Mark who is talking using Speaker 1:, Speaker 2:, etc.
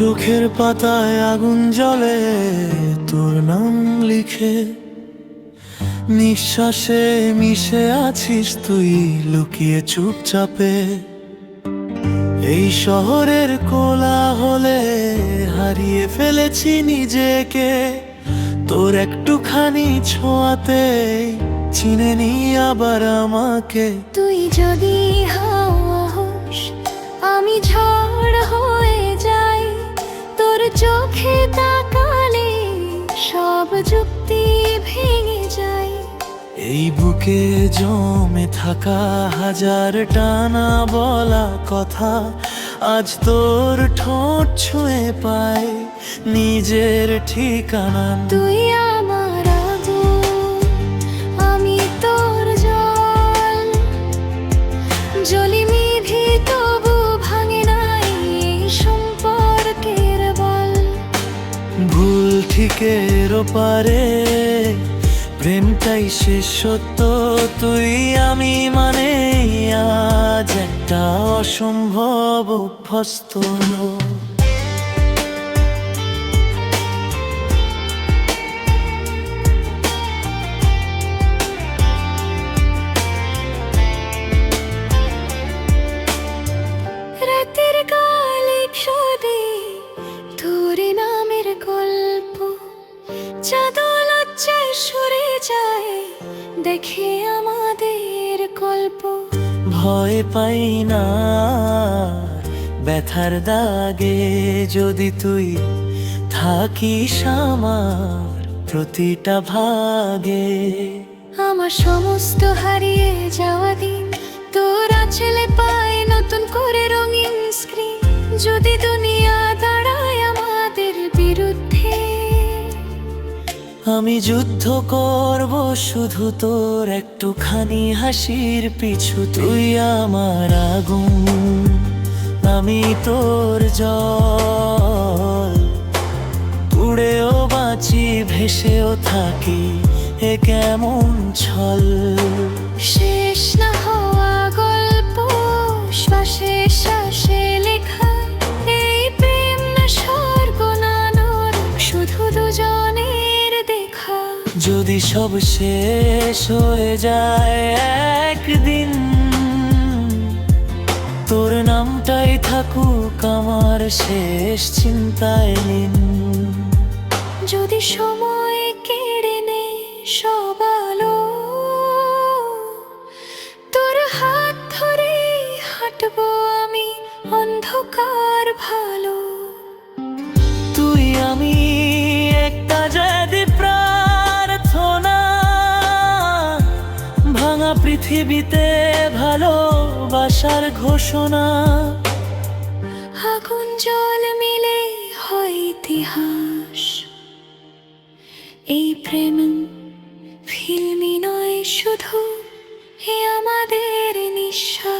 Speaker 1: চোখের পাতায় আগুন জ্বলে, তোর নাম লিখে। নিঃশ্বাসে মিশে আছিস তুই, লুকিয়ে চুপচাপে। এই শহরের কোলা হলে হারিয়ে ফেলেছি নিজেকে। তোর একটুখানি ছোঁয়াতে চিনে নি আবার আমাকে।
Speaker 2: তুই যদি হাওয়া হোস, আমি ঝড় চোখে তাকালে সব যুক্তি ভেঙে যায়।
Speaker 1: এই বুকে জমে থাকা হাজার টানা বলা কথা আজ তোর ঠোঁট ছুঁয়ে পায় নিজের ঠিকানা।
Speaker 2: তুই
Speaker 1: ঠিকের পারে প্রেমটাই শেষ সত্য তুই আমি মানে আজ একটা অসম্ভব অভ্যস্ত
Speaker 2: লজ্জায় সরে যায়। দেখে আমাদের গল্প।
Speaker 1: ভয় পাই না ব্যথার দাগে যদি তুই থাকিস আমার প্রতিটা ভাগে।
Speaker 2: আমার সমস্ত হারিয়ে যাওয়া দিন তোর আঁচলে পায় নতুন করে
Speaker 1: আমি যুদ্ধ করব শুধু তোর একটুখানি হাসির পিছু। তুই আমার আগুন, আমি তোর জল। পুড়েও বাঁচি, ভেসেও থাকি, এ কেমন ছল?
Speaker 2: শেষ না হওয়া গল্প, শ্বাসে শ্বাসে লেখা
Speaker 1: যদি সব শেষ হয়ে যায় একদিন তোর নামটাই থাকুক আমার শেষ চিন্তায় লীন
Speaker 2: যদি সময় কেড়ে নে সব আলো তোর হাত ধরে হাঁটবো আমি অন্ধকার ভালো।
Speaker 1: তুই আমি পৃথিবীতে ভালোবাসার ঘোষণা।
Speaker 2: আগুন জল মিলে হয় ইতিহাস। এই প্রেম ফিল্মি নয় শুধু, হে আমাদের নিঃশ্বাস।